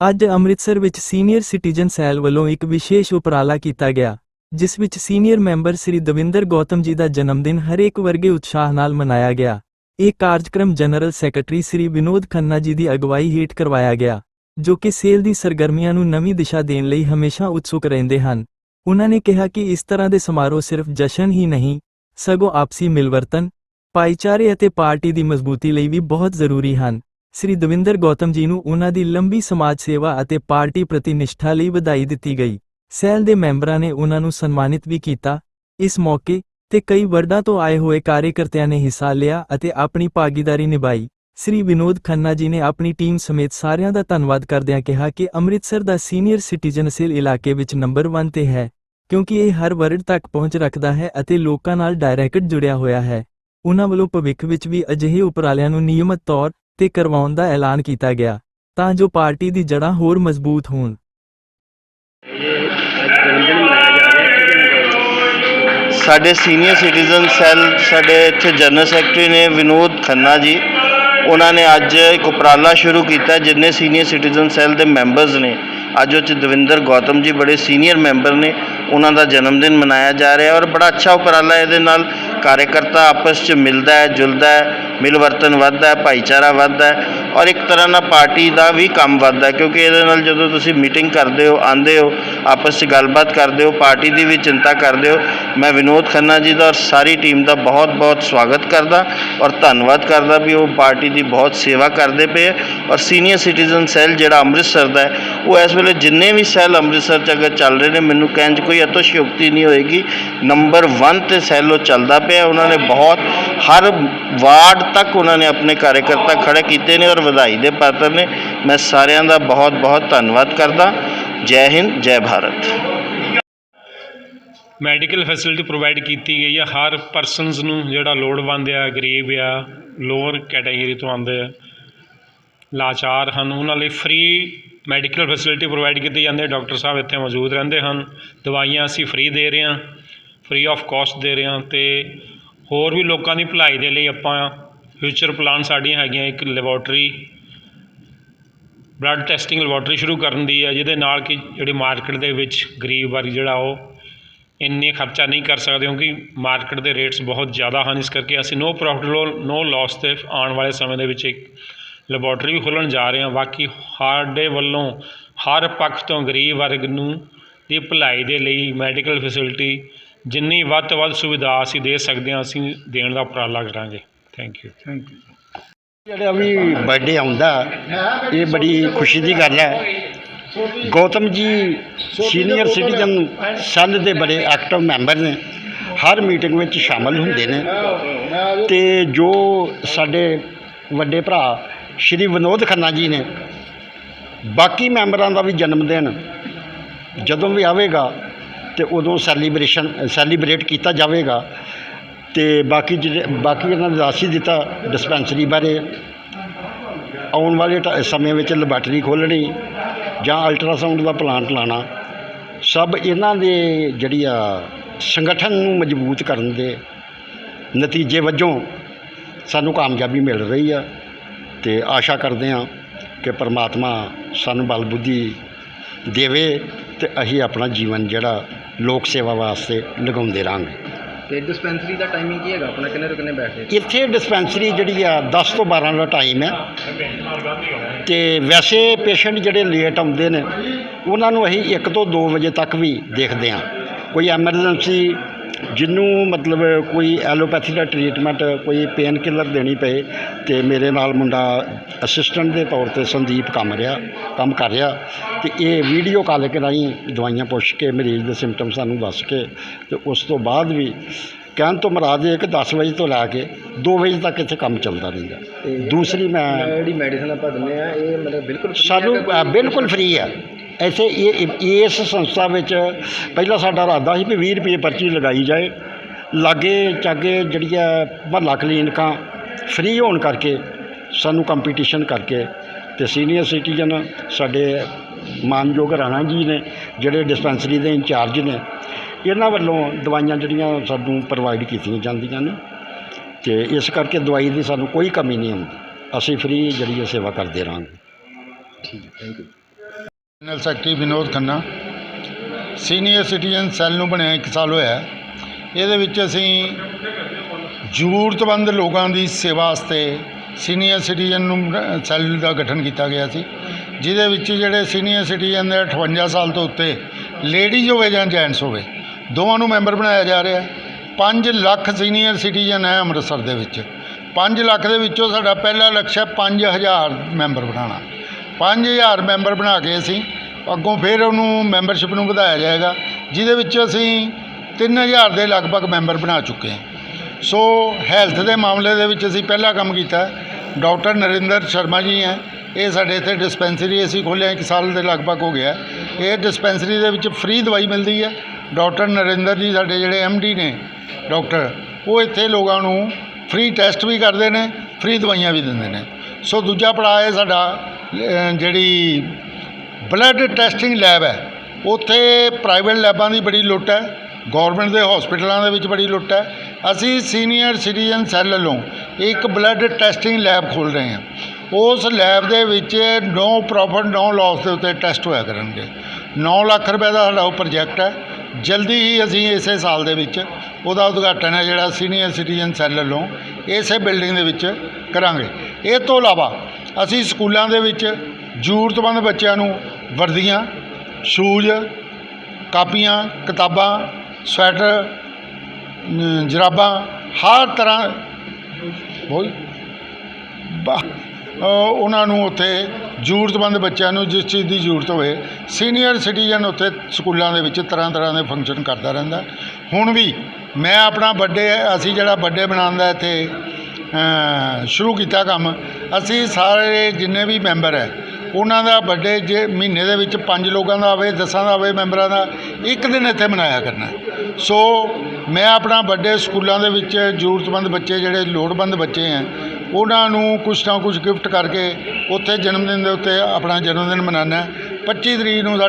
ਅੱਜ ਅੰਮ੍ਰਿਤਸਰ ਵਿੱਚ senior citizen cell ਵੱਲੋਂ ਇੱਕ ਵਿਸ਼ੇਸ਼ ਉਪਰਾਲਾ ਕੀਤਾ ਗਿਆ, ਜਿਸ ਵਿੱਚ ਸੀਨੀਅਰ ਮੈਂਬਰ ਸ੍ਰੀ ਦਵਿੰਦਰ ਗੌਤਮ ਜੀ ਦਾ ਜਨਮ ਦਿਨ ਹਰੇਕ ਵਰਗੇ ਉਤਸ਼ਾਹ ਨਾਲ ਮਨਾਇਆ ਗਿਆ। ਇਹ ਕਾਰਜਕ੍ਰਮ ਜਨਰਲ ਸੈਕਟਰੀ ਸ੍ਰੀ ਵਿਨੋਦ ਖੰਨਾ ਜੀ ਦੀ ਅਗਵਾਈ ਹੇਠ ਕਰਵਾਇਆ ਗਿਆ, ਜੋ ਕਿ ਸੇਲ ਦੀ ਸਰਗਰਮੀਆਂ ਨੂੰ ਨਵੀਂ ਦਿਸ਼ਾ ਦੇਣ ਲਈ ਹਮੇਸ਼ਾ ਉਤਸੁਕ ਰਹਿੰਦੇ ਹਨ। ਉਹਨਾਂ ਨੇ ਕਿਹਾ ਕਿ ਇਸ ਤਰ੍ਹਾਂ ਦੇ ਸਮਾਰੋਹ ਸਿਰਫ ਜਸ਼ਨ ਹੀ ਨਹੀਂ, ਸਗੋਂ ਆਪਸੀ ਮਿਲਵਰਤਨ, ਭਾਈਚਾਰੇ ਅਤੇ ਪਾਰਟੀ ਦੀ ਮਜ਼ਬੂਤੀ ਲਈ ਵੀ ਬਹੁਤ ਜ਼ਰੂਰੀ ਹਨ। ਸ੍ਰੀ ਦਵਿੰਦਰ ਗੌਤਮ ਜੀ ਨੂੰ ਉਹਨਾਂ ਦੀ ਲੰਬੀ ਸਮਾਜ ਸੇਵਾ ਅਤੇ ਪਾਰਟੀ ਪ੍ਰਤੀ ਨਿਸ਼ਠਾ ਲਈ ਵਧਾਈ ਦਿੱਤੀ ਗਈ। ਸੈਲ ਦੇ ਮੈਂਬਰਾਂ ਨੇ ਉਹਨਾਂ ਨੂੰ ਸਨਮਾਨਿਤ ਵੀ ਕੀਤਾ। ਇਸ ਮੌਕੇ ਤੇ ਕਈ ਵਰਡਾਂ ਤੋਂ ਆਏ ਹੋਏ ਕਾਰਜਕਰਤਿਆਂ ਨੇ ਹਿੱਸਾ ਲਿਆ ਅਤੇ ਆਪਣੀ ਭਾਗੀਦਾਰੀ ਨਿਭਾਈ। ਸ੍ਰੀ ਵਿਨੋਦ ਖੰਨਾ ਜੀ ਨੇ ਆਪਣੀ ਟੀਮ ਸਮੇਤ ਸਾਰਿਆਂ ਦਾ ਧੰਨਵਾਦ ਕਰਦਿਆਂ ਕਿਹਾ ਕਿ ਅੰਮ੍ਰਿਤਸਰ ਦਾ ਸੀਨੀਅਰ ਸਿਟੀਜ਼ਨ ਸੇਲ ਇਲਾਕੇ ਵਿੱਚ ਨੰਬਰ 1 ਤੇ ਹੈ, ਕਿਉਂਕਿ ਇਹ ਹਰ ਵਰਡ ਤੱਕ ਪਹੁੰਚ ਰੱਖਦਾ ਹੈ ਅਤੇ ਲੋਕਾਂ ਨਾਲ ਡਾਇਰੈਕਟ ਜੁੜਿਆ ਹੋਇਆ ਹੈ। ਉਹਨਾਂ ਵੱਲੋਂ ਭਵਿੱਖ ਵਿੱਚ ਵੀ ਅਜਿਹੇ ਉਪਰਾਲਿਆਂ ਨੂੰ ਨਿਯਮਤ ਤੌਰ ਤੇ ਕਰਵਾਉਣ ਦਾ ਐਲਾਨ ਕੀਤਾ ਗਿਆ, ਤਾਂ ਜੋ ਪਾਰਟੀ ਦੀ ਜੜ੍ਹਾਂ ਹੋਰ ਮਜ਼ਬੂਤ ਹੋਣ। ਸਾਡੇ ਸੀਨੀਅਰ ਸਿਟੀਜ਼ਨ ਸੈੱਲ, ਸਾਡੇ ਇੱਥੇ ਜਨਰਲ ਸੈਕਟਰੀ ਨੇ ਵਿਨੋਦ ਖੰਨਾ ਜੀ, ਉਹਨਾਂ ਨੇ ਅੱਜ ਇੱਕ ਉਪਰਾਲਾ ਸ਼ੁਰੂ ਕੀਤਾ ਜਿੰਨੇ ਸੀਨੀਅਰ ਸਿਟੀਜ਼ਨ ਸੈੱਲ ਦੇ ਮੈਂਬਰਸ ਨੇ। ਅੱਜ ਉਹ 'ਚ ਦਵਿੰਦਰ ਗੌਤਮ ਜੀ ਬੜੇ ਸੀਨੀਅਰ ਮੈਂਬਰ ਨੇ, ਉਹਨਾਂ ਦਾ ਜਨਮ ਦਿਨ ਮਨਾਇਆ ਜਾ ਰਿਹਾ ਔਰ ਬੜਾ ਅੱਛਾ ਉਪਰਾਲਾ ਇਹਦੇ ਨਾਲ ਕਾਰਜਕਰਤਾ ਆਪਸ 'ਚ ਮਿਲਦਾ ਹੈ ਜੁਲਦਾ ਹੈ ਮਿਲਵਰਤਨ ਵੱਧਦਾ ਹੈ ਭਾਈਚਾਰਾ ਵੱਧਦਾ ਹੈ ਔਰ ਇੱਕ ਤਰ੍ਹਾਂ ਨਾਲ ਪਾਰਟੀ ਦਾ ਵੀ ਕੰਮ ਵੱਧਦਾ ਹੈ ਕਿਉਂਕਿ ਇਹਦੇ ਨਾਲ ਜਦੋਂ ਤੁਸੀਂ ਮੀਟਿੰਗ ਕਰਦੇ ਹੋ ਆਉਂਦੇ ਹੋ ਆਪਸ 'ਚ ਗੱਲਬਾਤ ਕਰਦੇ ਹੋ ਪਾਰਟੀ ਦੀ ਵੀ ਚਿੰਤਾ ਕਰਦੇ ਹੋ ਮੈਂ ਵਿਨੋਦ ਖੰਨਾ ਜੀ ਦਾ ਔਰ ਸਾਰੀ ਟੀਮ ਦਾ ਬਹੁਤ ਬਹੁਤ ਸਵਾਗਤ ਕਰਦਾ ਔਰ ਧੰਨਵਾਦ ਕਰਦਾ ਵੀ ਉਹ ਪਾਰਟੀ ਦੀ ਬਹੁਤ ਸੇਵਾ ਕਰਦੇ ਪਏ ਔਰ ਸੀਨੀਅਰ ਸਿਟੀਜ਼ਨ ਸੈੱਲ ਜਿਹੜਾ ਅੰਮ੍ਰਿਤਸਰ ਦਾ ਹੈ ਉਹ ਇਸ ਵੇਲੇ ਜਿੰਨੇ ਵੀ ਸੈੱਲ ਅੰਮ੍ਰਿਤਸਰ 'ਚ ਅਗਰ ਚੱਲ ਰਹੇ ਨੇ ਮੈਨੂੰ ਕਹਿਣ 'ਚ ਕੋਈ ਅਤਿਸ਼ਯੋਕਤੀ ਨਹੀਂ ਹੋਏਗੀ ਨੰਬਰ 1 ਤੇ ਸੈੱਲ ਉਹ ਚੱਲਦਾ ਪਿਆ ਉਹਨਾਂ ਨੇ ਬਹੁਤ ਹਰ ਵਾਰਡ ਤੱਕ ਉਹਨਾਂ ਨੇ ਆਪਣੇ ਕਾਰਜਕਰਤਾ ਖੜੇ ਕੀਤੇ ਨੇ ਔਰ ਵਧਾਈ ਦੇ ਪਾਤਰ ਨੇ ਮੈਂ ਸਾਰਿਆਂ ਦਾ ਬਹੁਤ ਬਹੁਤ ਧੰਨਵਾਦ ਕਰਦਾ ਜੈ ਹਿੰਦ ਜੈ ਭਾਰਤ ਮੈਡੀਕਲ ਫੈਸਿਲਿਟੀ ਪ੍ਰੋਵਾਈਡ ਕੀਤੀ ਗਈ ਆ ਹਰ ਪਰਸਨਸ ਨੂੰ ਜਿਹੜਾ ਲੋੜਵੰਦ ਆ ਗਰੀਬ ਆ ਲੋਅਰ ਕੈਟਾਗਰੀ ਤੋਂ ਆਉਂਦੇ ਆ ਲਾਚਾਰ ਹਨ ਉਹਨਾਂ ਲਈ ਫ੍ਰੀ ਮੈਡੀਕਲ ਫੈਸਿਲਿਟੀ ਪ੍ਰੋਵਾਈਡ ਕੀਤੀ ਜਾਂਦੀ ਹੈ ਡਾਕਟਰ ਸਾਹਿਬ ਇੱਥੇ ਮੌਜੂਦ ਰਹਿੰਦੇ ਹਨ ਦਵਾਈਆਂ ਅਸੀਂ ਫ੍ਰੀ ਦੇ ਰਹੇ ਹਾਂ ਫ੍ਰੀ ਆਫ ਕਾਸਟ ਦੇ ਰਹੇ ਹਾਂ ਅਤੇ ਹੋਰ ਵੀ ਲੋਕਾਂ ਦੀ ਭਲਾਈ ਦੇ ਲਈ ਆਪਾਂ ਫਿਊਚਰ ਪਲਾਨ ਸਾਡੀਆਂ ਹੈਗੀਆਂ, ਇੱਕ ਲੈਬੋਰਟਰੀ ਬਲੱਡ ਟੈਸਟਿੰਗ ਲੈਬੋਰਟਰੀ ਸ਼ੁਰੂ ਕਰਨ ਦੀ ਹੈ ਜਿਹਦੇ ਨਾਲ ਕਿ ਜਿਹੜੀ ਮਾਰਕੀਟ ਦੇ ਵਿੱਚ ਗਰੀਬ ਵਰਗ ਜਿਹੜਾ ਉਹ ਇੰਨੇ ਖਰਚਾ ਨਹੀਂ ਕਰ ਸਕਦੇ ਕਿਉਂਕਿ ਮਾਰਕੀਟ ਦੇ ਰੇਟਸ ਬਹੁਤ ਜ਼ਿਆਦਾ ਹਨ, ਇਸ ਕਰਕੇ ਅਸੀਂ ਨੋ ਪ੍ਰੋਫਿਟ ਲੋ ਨੋ ਲਾਸ ਤੇ ਆਉਣ ਵਾਲੇ ਸਮੇਂ ਦੇ ਵਿੱਚ ਇੱਕ ਲੈਬੋਰਟਰੀ ਵੀ ਖੋਲ੍ਹਣ ਜਾ ਰਹੇ ਹਾਂ। ਬਾਕੀ ਸਾਡੇ ਵੱਲੋਂ ਹਰ ਪੱਖ ਤੋਂ ਗਰੀਬ ਵਰਗ ਨੂੰ ਦੀ ਭਲਾਈ ਦੇ ਲਈ ਮੈਡੀਕਲ ਫੈਸਿਲਿਟੀ ਜਿੰਨੀ ਵੱਧ ਤੋਂ ਵੱਧ ਸੁਵਿਧਾ ਅਸੀਂ ਦੇ ਸਕਦੇ ਹਾਂ ਅਸੀਂ ਦੇਣ ਦਾ ਉਪਰਾਲਾ ਕਰਾਂਗੇ। ਥੈਂਕ ਯੂ ਜਿਹੜਾ ਵੀ ਬਰਥਡੇ ਆਉਂਦਾ ਇਹ ਬੜੀ ਖੁਸ਼ੀ ਦੀ ਗੱਲ ਹੈ। ਗੌਤਮ ਜੀ ਸੀਨੀਅਰ ਸਿਟੀਜ਼ਨ ਸੈੱਲ ਦੇ ਬੜੇ ਐਕਟਿਵ ਮੈਂਬਰ ਨੇ। ਹਰ ਮੀਟਿੰਗ ਵਿੱਚ ਸ਼ਾਮਲ ਹੁੰਦੇ ਨੇ। ਤੇ ਜੋ ਸਾਡੇ ਵੱਡੇ ਭਰਾ ਸ਼੍ਰੀ ਵਿਨੋਦ ਖੰਨਾ ਜੀ ਨੇ ਬਾਕੀ ਮੈਂਬਰਾਂ ਦਾ ਵੀ ਜਨਮ ਦਿਨ ਜਦੋਂ ਵੀ ਆਵੇਗਾ ਅਤੇ ਉਦੋਂ ਸੈਲੀਬ੍ਰੇਸ਼ਨ ਸੈਲੀਬ੍ਰੇਟ ਕੀਤਾ ਜਾਵੇਗਾ। ਅਤੇ ਬਾਕੀ ਜਿਹੜੇ, ਬਾਕੀ ਇਹਨਾਂ ਨੇ ਦੱਸ ਹੀ ਦਿੱਤਾ ਡਿਸਪੈਂਸਰੀ ਬਾਰੇ। ਆਉਣ ਵਾਲੇ ਟ- ਸਮੇਂ ਵਿੱਚ ਲੈਬਾਰਟਰੀ ਖੋਲ੍ਹਣੀ ਜਾਂ ਅਲਟਰਾਸਾਊਂਡ ਦਾ ਪਲਾਂਟ ਲਾਣਾ ਸਭ ਇਹਨਾਂ ਦੇ ਜਿਹੜੀ ਆ ਸੰਗਠਨ ਨੂੰ ਮਜ਼ਬੂਤ ਕਰਨ ਦੇ ਨਤੀਜੇ ਵਜੋਂ ਸਾਨੂੰ ਕਾਮਯਾਬੀ ਮਿਲ ਰਹੀ ਆ। ਤੇ ਆਸ਼ਾ ਕਰਦੇ ਹਾਂ ਕਿ ਪਰਮਾਤਮਾ ਸਾਨੂੰ ਬਲ ਬੁੱਧੀ ਦੇਵੇ ਤੇ ਅਸੀਂ ਆਪਣਾ ਜੀਵਨ ਜਿਹੜਾ ਲੋਕ ਸੇਵਾ ਵਾਸਤੇ ਲਗਾਉਂਦੇ ਰਹਾਂਗੇ। ਤੇ ਡਿਸਪੈਂਸਰੀ ਦਾ ਟਾਈਮਿੰਗ ਕੀ ਹੈਗਾ? ਆਪਣਾ ਕਿੰਨੇ ਤੋਂ ਕਿੰਨੇ ਬੈਠੇ ਇੱਥੇ ਡਿਸਪੈਂਸਰੀ ਜਿਹੜੀ ਆ 10 ਤੋਂ 12 ਦਾ ਟਾਈਮ ਹੈ। ਤੇ ਵੈਸੇ ਪੇਸ਼ੈਂਟ ਜਿਹੜੇ ਲੇਟ ਆਉਂਦੇ ਨੇ ਉਹਨਾਂ ਨੂੰ ਅਸੀਂ 1 ਤੋਂ 2 ਵਜੇ ਤੱਕ ਵੀ ਦੇਖਦੇ ਹਾਂ। ਕੋਈ ਐਮਰਜੈਂਸੀ ਜਿਹਨੂੰ ਮਤਲਬ ਕੋਈ ਐਲੋਪੈਥੀ ਦਾ ਟ੍ਰੀਟਮੈਂਟ ਕੋਈ ਪੇਨ ਕਿਲਰ ਦੇਣੀ ਪਏ ਤੇ ਮੇਰੇ ਨਾਲ ਮੁੰਡਾ ਅਸਿਸਟੈਂਟ ਦੇ ਤੌਰ ਤੇ ਸੰਦੀਪ ਕੰਮ ਰਿਹਾ ਕੰਮ ਕਰ ਰਿਹਾ ਤੇ ਇਹ ਵੀਡੀਓ ਕਾਲ ਕੇ ਰਾਹੀਂ ਦਵਾਈਆਂ ਪੁੱਛ ਕੇ ਮਰੀਜ਼ ਦੇ ਸਿੰਪਟਮ ਸਾਨੂੰ ਦੱਸ ਕੇ ਤੇ ਉਸ ਤੋਂ ਬਾਅਦ ਵੀ ਕਹਿਣ ਤੋਂ ਮਰਾਦ ਇਹ ਕਿ 10 ਵਜੇ ਤੋਂ ਲੈ ਕੇ 2 ਵਜੇ ਤੱਕ ਇੱਥੇ ਕੰਮ ਚੱਲਦਾ ਰਹਿੰਦਾ। ਦੂਸਰੀ ਮੈਂ ਜਿਹੜੀ ਮੈਡੀਸਨ ਆਪਾਂ ਦਿੰਦੇ ਆ ਇਹ ਮਤਲਬ ਬਿਲਕੁਲ ਸਾਨੂੰ ਬਿਲਕੁਲ ਫ੍ਰੀ ਹੈ। ਇੱਥੇ ਇਹ ਇਸ ਸੰਸਥਾ ਵਿੱਚ ਪਹਿਲਾਂ ਸਾਡਾ ਇਰਾਦਾ ਸੀ ਵੀ 20 ਰੁਪਏ ਪਰਚੀ ਲਗਾਈ ਜਾਏ। ਲਾਗੇ ਚਾਗੇ ਜਿਹੜੀ ਹੈ ਮਹੱਲਾ ਕਲੀਨਿਕਾਂ ਫ੍ਰੀ ਹੋਣ ਕਰਕੇ ਸਾਨੂੰ ਕੰਪੀਟੀਸ਼ਨ ਕਰਕੇ ਤੇ ਸੀਨੀਅਰ ਸਿਟੀਜ਼ਨ ਸਾਡੇ ਮਾਨਯੋਗ ਰਾਣਾ ਜੀ ਨੇ, ਜਿਹੜੇ ਡਿਸਪੈਂਸਰੀ ਦੇ ਇੰਚਾਰਜ ਨੇ, ਇਹਨਾਂ ਵੱਲੋਂ ਦਵਾਈਆਂ ਜਿਹੜੀਆਂ ਸਾਨੂੰ ਪ੍ਰੋਵਾਈਡ ਕੀਤੀਆਂ ਜਾਂਦੀਆਂ ਨੇ ਤੇ ਇਸ ਕਰਕੇ ਦਵਾਈ ਦੀ ਸਾਨੂੰ ਕੋਈ ਕਮੀ ਨਹੀਂ ਹੁੰਦੀ। ਅਸੀਂ ਫ੍ਰੀ ਜਿਹੜੀ ਇਹ ਸੇਵਾ ਕਰਦੇ ਰਹਾਂਗੇ। ਠੀਕ thank you general secretary Vinod Khanna senior citizen cell ਨੂੰ ਬਣਿਆ 1 ਸਾਲ ਹੋਇਆ ਇਹਦੇ ਵਿੱਚ ਅਸੀਂ ਜ਼ਰੂਰਤਮੰਦ ਲੋਕਾਂ ਦੀ ਸੇਵਾ ਵਾਸਤੇ ਸੀਨੀਅਰ ਸਿਟੀਜ਼ਨ ਨੂੰ ਸੈੱਲ ਦਾ ਗਠਨ ਕੀਤਾ ਗਿਆ ਸੀ, ਜਿਹਦੇ ਵਿੱਚ ਜਿਹੜੇ ਸੀਨੀਅਰ ਸਿਟੀਜ਼ਨ ਦੇ 58 ਸਾਲ ਤੋਂ ਉੱਤੇ ਲੇਡੀਜ਼ ਹੋਵੇ ਜਾਂ ਜੈਂਟਸ ਹੋਵੇ, ਦੋਵਾਂ ਨੂੰ ਮੈਂਬਰ ਬਣਾਇਆ ਜਾ ਰਿਹਾ ਹੈ। 5 ਲੱਖ ਸੀਨੀਅਰ ਸਿਟੀਜ਼ਨ ਹੈ ਅੰਮ੍ਰਿਤਸਰ ਦੇ ਵਿੱਚ। 5 ਲੱਖ ਦੇ ਵਿੱਚੋਂ ਸਾਡਾ ਪਹਿਲਾ ਲਕਸ਼ ਹੈ 5000 ਮੈਂਬਰ ਬਣਾਉਣਾ। 5000 ਮੈਂਬਰ ਬਣਾ ਕੇ ਅਸੀਂ ਅੱਗੋਂ ਫਿਰ ਉਹਨੂੰ ਮੈਂਬਰਸ਼ਿਪ ਨੂੰ ਵਧਾਇਆ ਜਾਏਗਾ, ਜਿਹਦੇ ਵਿੱਚ ਅਸੀਂ 3000 ਦੇ ਲਗਭਗ ਮੈਂਬਰ ਬਣਾ ਚੁੱਕੇ ਹਾਂ। ਸੋ ਹੈਲਥ ਦੇ ਮਾਮਲੇ ਦੇ ਵਿੱਚ ਅਸੀਂ ਪਹਿਲਾ ਕੰਮ ਕੀਤਾ, ਡਾਕਟਰ ਨਰਿੰਦਰ ਸ਼ਰਮਾ ਜੀ ਹੈ। ਇਹ ਸਾਡੇ ਇੱਥੇ ਡਿਸਪੈਂਸਰੀ ਅਸੀਂ ਖੋਲ੍ਹਿਆ, ਇੱਕ ਸਾਲ ਦੇ ਲਗਭਗ ਹੋ ਗਿਆ। ਇਹ ਡਿਸਪੈਂਸਰੀ ਦੇ ਵਿੱਚ ਫ੍ਰੀ ਦਵਾਈ ਮਿਲਦੀ ਹੈ। ਡਾਕਟਰ ਨਰਿੰਦਰ ਜੀ ਸਾਡੇ ਜਿਹੜੇ ਡੀ ਨੇ, ਡਾਕਟਰ, ਉਹ ਇੱਥੇ ਲੋਕਾਂ ਨੂੰ ਫ੍ਰੀ ਟੈਸਟ ਵੀ ਕਰਦੇ ਨੇ ਫ੍ਰੀ ਦਵਾਈਆਂ ਵੀ ਦਿੰਦੇ ਨੇ। ਸੋ ਦੂਜਾ ਪੜਾਅ ਹੈ ਸਾਡਾ ਜਿਹੜੀ ਬਲੱਡ ਟੈਸਟਿੰਗ ਲੈਬ ਹੈ। ਉੱਥੇ ਪ੍ਰਾਈਵੇਟ ਲੈਬਾਂ ਦੀ ਬੜੀ ਲੁੱਟ ਹੈ। ਗਵਰਨਮੈਂਟ ਦੇ ਹਸਪੀਟਲਾਂ ਦੇ ਵਿੱਚ ਬੜੀ ਲੁੱਟ ਹੈ। ਅਸੀਂ ਸੀਨੀਅਰ ਸਿਟੀਜ਼ਨ ਸੈੱਲ ਵੱਲੋਂ ਇੱਕ ਬਲੱਡ ਟੈਸਟਿੰਗ ਲੈਬ ਖੋਲ੍ਹ ਰਹੇ ਹਾਂ। ਉਸ ਲੈਬ ਦੇ ਵਿੱਚ ਨੋ ਪ੍ਰੋਫਿਟ ਨੋ ਲਾਸ ਦੇ ਉੱਤੇ ਟੈਸਟ ਹੋਇਆ ਕਰਨਗੇ। 9 ਲੱਖ ਰੁਪਏ ਦਾ ਸਾਡਾ ਉਹ ਪ੍ਰੋਜੈਕਟ ਹੈ। ਜਲਦੀ ਹੀ ਅਸੀਂ ਇਸੇ ਸਾਲ ਦੇ ਵਿੱਚ ਉਹਦਾ ਉਦਘਾਟਨ ਹੈ ਜਿਹੜਾ ਸੀਨੀਅਰ ਸਿਟੀਜ਼ਨ ਸੈੱਲ ਵੱਲੋਂ ਇਸੇ ਬਿਲਡਿੰਗ ਦੇ ਵਿੱਚ ਕਰਾਂਗੇ। ਇਹ ਤੋਂ ਇਲਾਵਾ ਅਸੀਂ ਸਕੂਲਾਂ ਦੇ ਵਿੱਚ ਜ਼ਰੂਰਤਮੰਦ ਬੱਚਿਆਂ ਨੂੰ ਵਰਦੀਆਂ ਸ਼ੂਜ਼ ਕਾਪੀਆਂ ਕਿਤਾਬਾਂ ਸਵੈਟਰ ਅਮ, ਜਰਾਬਾਂ ਹਰ ਤਰ੍ਹਾਂ ਉਹਨਾਂ ਨੂੰ ਉੱਥੇ ਜ਼ਰੂਰਤਮੰਦ ਬੱਚਿਆਂ ਨੂੰ ਜਿਸ ਚੀਜ਼ ਦੀ ਜ਼ਰੂਰਤ ਹੋਵੇ ਸੀਨੀਅਰ ਸਿਟੀਜ਼ਨ ਉੱਥੇ ਸਕੂਲਾਂ ਦੇ ਵਿੱਚ ਤਰ੍ਹਾਂ ਤਰ੍ਹਾਂ ਦੇ ਫੰਕਸ਼ਨ ਕਰਦਾ ਰਹਿੰਦਾ। ਹੁਣ ਵੀ ਮੈਂ ਆਪਣਾ ਬਰਥਡੇ ਅਸੀਂ ਜਿਹੜਾ ਬਰਥਡੇ ਬਣਾਉਣ ਇੱਥੇ ਸ਼ੁਰੂ ਕੀਤਾ ਕੰਮ ਅਸੀਂ ਸਾਰੇ ਜਿੰਨੇ ਵੀ ਮੈਂਬਰ ਹੈ ਉਹਨਾਂ ਦਾ ਬਰਥਡੇ ਜੇ ਮਹੀਨੇ ਦੇ ਵਿੱਚ ਪੰਜ ਲੋਕਾਂ ਦਾ ਆਵੇ, ਦਸਾਂ ਦਾ ਆਵੇ, ਮੈਂਬਰਾਂ ਦਾ, ਇੱਕ ਦਿਨ ਇੱਥੇ ਮਨਾਇਆ ਕਰਨਾ ਸੋ ਮੈਂ ਆਪਣਾ ਬਰਥਡੇ ਸਕੂਲਾਂ ਦੇ ਵਿੱਚ ਜ਼ਰੂਰਤਮੰਦ ਬੱਚੇ, ਜਿਹੜੇ ਲੋੜਵੰਦ ਬੱਚੇ ਹੈ, ਉਹਨਾਂ ਨੂੰ ਕੁਛ ਨਾ ਕੁਛ ਗਿਫਟ ਕਰਕੇ ਉੱਥੇ ਜਨਮ ਦਿਨ ਦੇ ਉੱਤੇ ਆਪਣਾ ਜਨਮ ਦਿਨ ਮਨਾਉਣਾ 25 ਤਰੀਕ ਨੂੰ ਸਾਡਾ